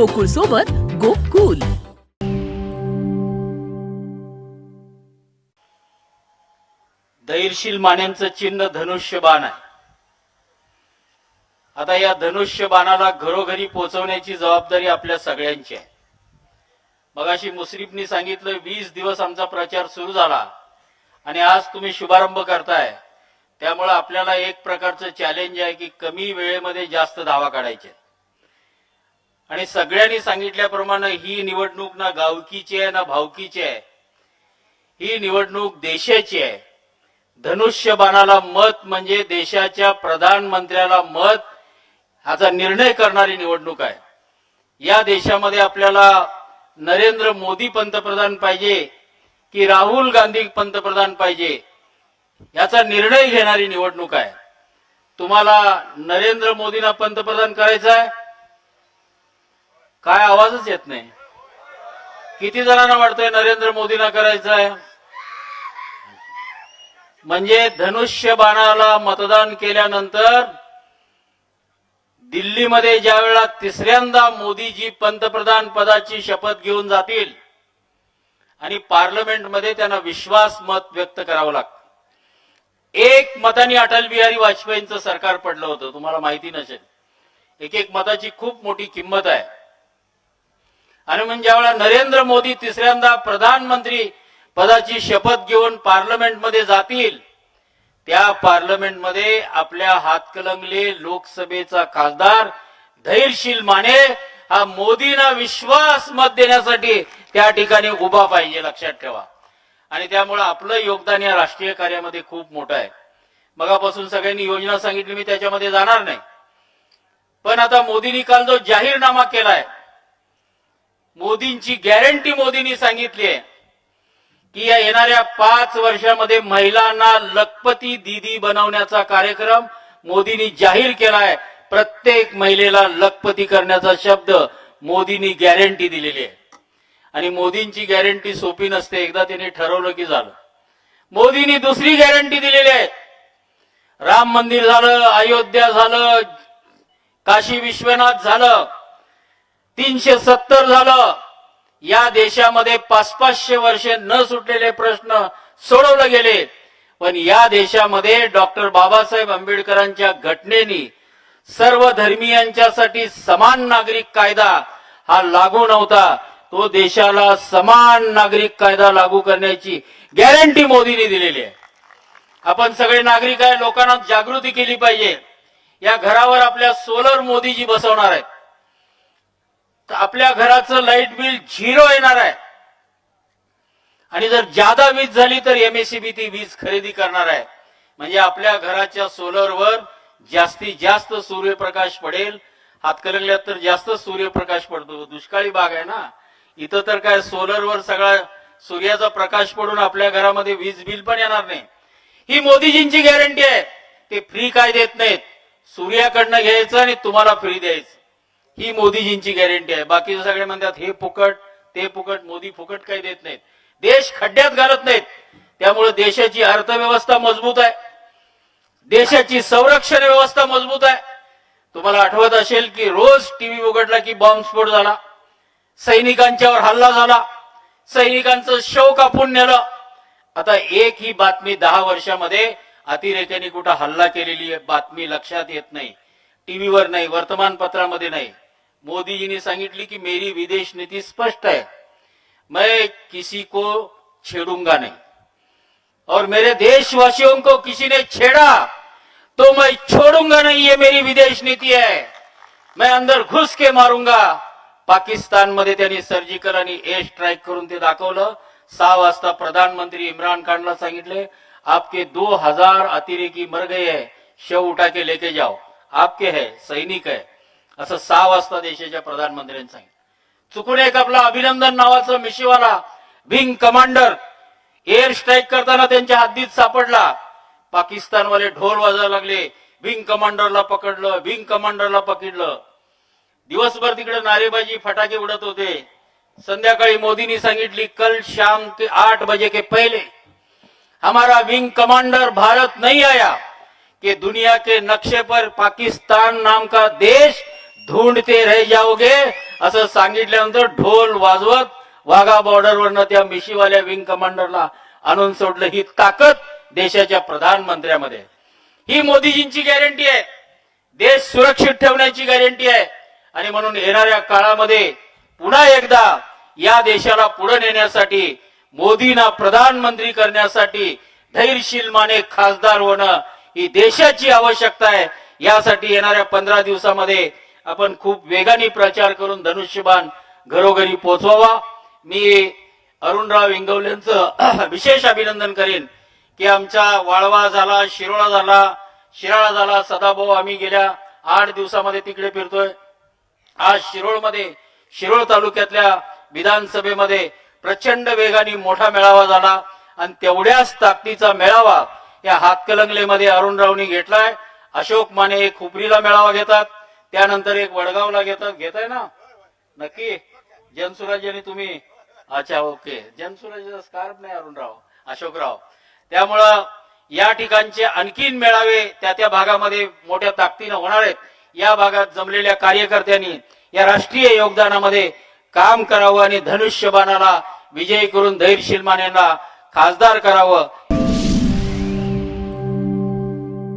गोकुळ सोबत गोकुल. धैर्यशील मान्यांचं चिन्ह धनुष्यबाण आहे. आता या धनुष्यबाणाला घरोघरी पोहोचवण्याची जबाबदारी आपल्या सगळ्यांची आहे. मगाशी मुश्रीफनी सांगितलं वीस दिवस आमचा प्रचार सुरू झाला आणि आज तुम्ही शुभारंभ करताय. त्यामुळे आपल्याला एक प्रकारचं चॅलेंज आहे की कमी वेळेमध्ये जास्त धावा काढायचे. आणि सगळ्यांनी सांगितल्याप्रमाणे ही निवडणूक ना गावकीची आहे ना भावकीची आहे. ही निवडणूक देशाची आहे. धनुष्यबाणाला मत म्हणजे देशाच्या प्रधानमंत्र्याला मत ह्याचा निर्णय करणारी निवडणूक आहे. या देशामध्ये आपल्याला नरेंद्र मोदी पंतप्रधान पाहिजे की राहुल गांधी पंतप्रधान पाहिजे याचा निर्णय घेणारी निवडणूक आहे. तुम्हाला नरेंद्र मोदींना पंतप्रधान करायचं आहे काय आवाजच येत नाही. किती जणांना वाटतंय नरेंद्र मोदींना करायचं आहे म्हणजे धनुष्यबाणाला मतदान केल्यानंतर दिल्लीमध्ये ज्या वेळा तिसऱ्यांदा मोदीजी पंतप्रधान पदाची शपथ घेऊन जातील आणि पार्लमेंटमध्ये त्यांना विश्वास मत व्यक्त करावं लागतं. एक मताने अटल बिहारी वाजपेयींचं सरकार पडलं होतं तुम्हाला माहिती नसेल. एक एक मताची खूप मोठी किंमत आहे. आणि म्हणजे ज्यावेळेला नरेंद्र मोदी तिसऱ्यांदा प्रधानमंत्री पदाची शपथ घेऊन पार्लमेंटमध्ये जातील. त्या पार्लमेंटमध्ये आपल्या हातकलंगले लोकसभेचा खासदार धैर्यशील माने हा मोदींना विश्वास मत देण्यासाठी त्या ठिकाणी उभा पाहिजे लक्षात ठेवा. आणि त्यामुळे आपलं योगदान या राष्ट्रीय कार्यामध्ये खूप मोठं आहे. मगापासून सगळ्यांनी योजना सांगितली मी त्याच्यामध्ये जाणार नाही. पण आता मोदींनी काल जो जाहीरनामा केलाय मोदींची गॅरंटी मोदींनी सांगितली आहे की या येणाऱ्या पाच वर्षामध्ये महिलांना लखपती दिदी बनवण्याचा कार्यक्रम मोदींनी जाहीर केलाय. प्रत्येक महिलेला लखपती करण्याचा शब्द मोदींनी गॅरंटी दिलेली आहे. आणि मोदींची गॅरंटी सोपी नसते एकदा त्यांनी ठरवलं की झालं. मोदींनी दुसरी गॅरंटी दिलेली आहे. राम मंदिर झालं अयोध्या झालं काशी विश्वनाथ झालं तीनशे सत्तर झालं. या देशामध्ये पाच पाचशे वर्षे न सुटलेले प्रश्न सोडवले गेले. पण या देशामध्ये डॉक्टर बाबासाहेब आंबेडकरांच्या घटनेनी सर्व धर्मीयांच्यासाठी समान नागरिक कायदा हा लागू नव्हता. तो देशाला समान नागरिक कायदा लागू करण्याची गॅरंटी मोदींनी दिलेली आहे. आपण सगळे नागरिक आहे लोकांना जागृती केली पाहिजे. या घरावर आपल्या सोलर मोदीजी बसवणार आहेत. तर आपल्या घराचं लाइट बिल झिरो येणार आहे. आणि जर जादा वीज झाली तर एमएससीबी ती वीज खरेदी करणार आहे. म्हणजे आपल्या घराच्या सोलरवर जास्तीत जास्त सूर्यप्रकाश पडेल. हातकलंगल्यात तर जास्त सूर्यप्रकाश पडतो. दुष्काळी भाग आहे ना. इथं तर काय सोलरवर सगळा सूर्याचा प्रकाश पडून आपल्या घरामध्ये वीज बिल पण येणार नाही. ही मोदीजींची गॅरंटी आहे. ते फ्री काय देत नाहीत. सूर्याकडनं घ्यायचं आणि तुम्हाला फ्री द्यायचं. ही मोदीजींची गॅरंटी आहे. बाकीचे सगळे म्हणतात हे फुकट ते फुकट मोदी फुकट काही देत नाहीत. देश खड्ड्यात घालत नाहीत. त्यामुळे देशाची अर्थव्यवस्था मजबूत आहे. देशाची संरक्षण व्यवस्था मजबूत आहे. तुम्हाला आठवत असेल की रोज टीव्ही उघडला की बॉम्बस्फोट झाला. सैनिकांच्यावर हल्ला झाला. सैनिकांचं शव कापून नेलं. आता एक ही बातमी दहा वर्षामध्ये अतिरेक्यांनी कुठं हल्ला केलेली आहे बातमी लक्षात येत नाही. टीव्हीवर नाही वर्तमानपत्रामध्ये नाही. मोदीजींनी सांगितली की मेरी विदेश नीति स्पष्ट है मैं किसी को छेड़ूंगा नहीं. और मेरे देशवासियों को किसी ने छेड़ा तो मैं छोड़ूंगा नहीं ये मेरी विदेश नीति है. मैं अंदर घुस के मारूंगा. पाकिस्तानमध्ये त्यांनी सर्जिकल आणि एअर स्ट्राईक करून ते दाखवलं. सहा वाजता प्रधानमंत्री इम्रान खानला सांगितले आपके दो हजार अतिरेकी मर गए शव उठा के लेके जाओ. आपके है सैनिक है असं सहा वाजता देशाच्या प्रधानमंत्र्यांनी सांगितलं. चुकून एक आपला अभिनंदन नावाचा मिशीवाला विंग कमांडर एअर स्ट्राईक करताना त्यांच्या हद्दीत सापडला. पाकिस्तानवाले ढोल वाजायला लागले. विंग कमांडरला पकडलं विंग कमांडरला पकडलं. दिवसभर तिकडे नारेबाजी फटाके उडत होते. संध्याकाळी मोदींनी सांगितली कल शाम के आठ बजे के पहिले हमारा विंग कमांडर भारत नहीं आया. कि दुनिया के नक्शे पर पाकिस्तान नाम का देश ढूंढते रह जाओगे असं सांगितल्यानंतर ढोल वाजवत वाघा बॉर्डरवरनं त्या मिशीवाल्या विंग कमांडरला आणून सोडलं ही ताकद देशाच्या प्रधानमंत्र्यामध्ये. ही मोदीजींची गॅरंटी आहे. देश सुरक्षित ठेवण्याची गॅरंटी आहे. आणि म्हणून येणाऱ्या काळामध्ये पुन्हा एकदा या देशाला पुढे नेण्यासाठी मोदींना प्रधानमंत्री करण्यासाठी धैर्यशील माने खासदार होणं ही देशाची आवश्यकता आहे. यासाठी येणाऱ्या पंधरा दिवसामध्ये आपण खूप वेगाने प्रचार करून धनुष्यबाण घरोघरी पोहोचवावा. मी अरुणराव इंगवलेंचं विशेष अभिनंदन करेन की आमचा वाळवा झाला शिरोळा झाला शिराळा झाला सदाभाऊ आम्ही गेल्या आठ दिवसामध्ये तिकडे फिरतोय. आज शिरोळमध्ये शिरोळ तालुक्यातल्या विधानसभेमध्ये प्रचंड वेगाने मोठा मेळावा झाला आणि तेवढ्याच ताकदीचा मेळावा या हातकलंगलेमध्ये अरुणरावनी घेतलाय. अशोक माने एक खुपरीला मेळावा घेतात. त्यानंतर एक वडगावला घेतात. घेताय ना? नक्की? जनसुराज्याने तुम्ही अच्छा ओके. जनसुराज्याचा स्कार्फ नाही अरुणराव. अशोकराव. त्यामुळं या ठिकाणचे आणखीन मेळावे त्या त्या भागामध्ये मोठ्या ताकदीनं होणार आहेत. या भागात जमलेल्या कार्यकर्त्यांनी या राष्ट्रीय योगदानामध्ये काम करावं आणि धनुष्यबाणाला विजयी करून धैर्यशील मानेला खासदार करावं.